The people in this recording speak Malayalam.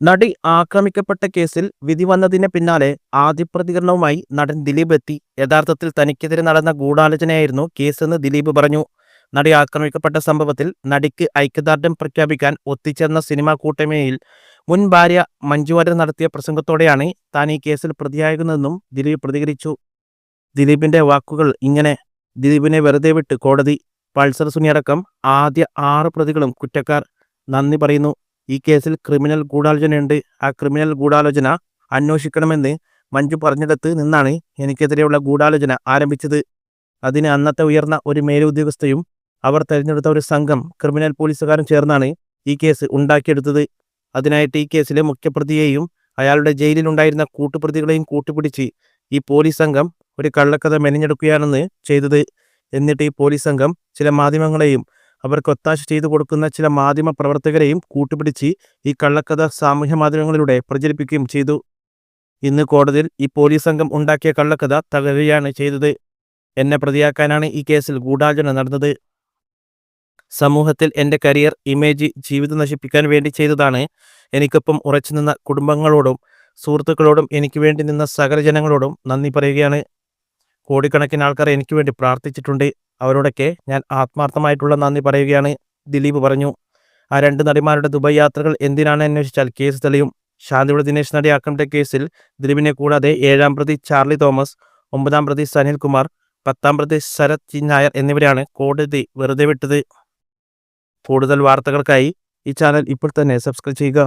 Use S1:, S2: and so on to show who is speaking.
S1: നടി ആക്രമിക്കപ്പെട്ട കേസിൽ വിധി വന്നതിന് പിന്നാലെ ആദ്യ പ്രതികരണവുമായി നടൻ ദിലീപ് എത്തി. യഥാർത്ഥത്തിൽ തനിക്കെതിരെ നടന്ന ഗൂഢാലോചനയായിരുന്നു കേസെന്ന് ദിലീപ് പറഞ്ഞു. നടി ആക്രമിക്കപ്പെട്ട സംഭവത്തിൽ നടിക്ക് ഐക്യദാർഢ്യം പ്രഖ്യാപിക്കാൻ ഒത്തുചേർന്ന സിനിമാ കൂട്ടമയിൽ മുൻ ഭാര്യ മഞ്ജു വാര്യർ നടത്തിയ പ്രസംഗത്തോടെയാണ് താൻ ഈ കേസിൽ പ്രതിയാകുന്നതെന്നും ദിലീപ് പ്രതികരിച്ചു. ദിലീപിന്റെ വാക്കുകൾ ഇങ്ങനെ ദിലീപിനെ വെറുതെ വിട്ട് കോടതി പൾസർ സുനിയടക്കം ആദ്യ ആറ് പ്രതികളും കുറ്റക്കാർ നന്ദി പറയുന്നു. ഈ കേസിൽ ക്രിമിനൽ ഗൂഢാലോചനയുണ്ട്. ആ ക്രിമിനൽ ഗൂഢാലോചന അന്വേഷിക്കണമെന്ന് മഞ്ജു പറഞ്ഞിടത്ത് നിന്നാണ് എനിക്കെതിരെയുള്ള ഗൂഢാലോചന ആരംഭിച്ചത്. അതിന് അന്നത്തെ ഉയർന്ന ഒരു മേലുദ്യോഗസ്ഥയും അവർ തെരഞ്ഞെടുത്ത ഒരു സംഘം ക്രിമിനൽ പോലീസുകാരും ചേർന്നാണ് ഈ കേസ് ഉണ്ടാക്കിയെടുത്തത്. അതിനായിട്ട് ഈ കേസിലെ മുഖ്യപ്രതിയെയും അയാളുടെ ജയിലിലുണ്ടായിരുന്ന കൂട്ടുപ്രതികളെയും കൂട്ടുപിടിച്ച് ഈ പോലീസ് സംഘം ഒരു കള്ളക്കഥ മെനഞ്ഞെടുക്കുകയാണെന്ന് ചെയ്തത്. എന്നിട്ട് ഈ പോലീസ് സംഘം ചില മാധ്യമങ്ങളെയും അവർക്ക് ഒത്താശ ചെയ്തു കൊടുക്കുന്ന ചില മാധ്യമ പ്രവർത്തകരെയും കൂട്ടുപിടിച്ച് ഈ കള്ളക്കഥ സാമൂഹ്യ മാധ്യമങ്ങളിലൂടെ പ്രചരിപ്പിക്കുകയും ചെയ്തു. ഇന്ന് കോടതിയിൽ ഈ പോലീസ് സംഘം ഉണ്ടാക്കിയ കള്ളക്കഥ തകരുകയാണ് ചെയ്തത്. എന്നെ പ്രതിയാക്കാനാണ് ഈ കേസിൽ ഗൂഢാലോചന നടന്നത്. സമൂഹത്തിൽ എന്റെ കരിയർ ഇമേജ് ജീവിതം നശിപ്പിക്കാൻ വേണ്ടി ചെയ്തതാണ്. എനിക്കൊപ്പം ഉറച്ചു നിന്ന കുടുംബങ്ങളോടും സുഹൃത്തുക്കളോടും എനിക്ക് വേണ്ടി നിന്ന സകല ജനങ്ങളോടും നന്ദി പറയുകയാണ്. കോടിക്കണക്കിന് ആൾക്കാർ എനിക്ക് വേണ്ടി പ്രാർത്ഥിച്ചിട്ടുണ്ട്. അവരോടൊക്കെ ഞാൻ ആത്മാർത്ഥമായിട്ടുള്ള നന്ദി പറയുകയാണ്. ദിലീപ് പറഞ്ഞു ആ രണ്ട് നടിമാരുടെ ദുബായ് യാത്രകൾ എന്തിനാണ് അന്വേഷിച്ചാൽ? കേസ് തെളിയും. ശാന്തിയുടെ ദിനേശ് നടി ആക്രമിച്ച കേസിൽ ദിലീപിനെ കൂടാതെ ഏഴാം പ്രതി ചാർലി തോമസ് ഒമ്പതാം പ്രതി സനിൽ കുമാർ പത്താം പ്രതി ശരത് ജി നായർ എന്നിവരെയാണ് കോടതി വെറുതെ വിട്ടത്. കൂടുതൽ വാർത്തകൾക്കായി ഈ ചാനൽ ഇപ്പോൾ തന്നെ സബ്സ്ക്രൈബ് ചെയ്യുക.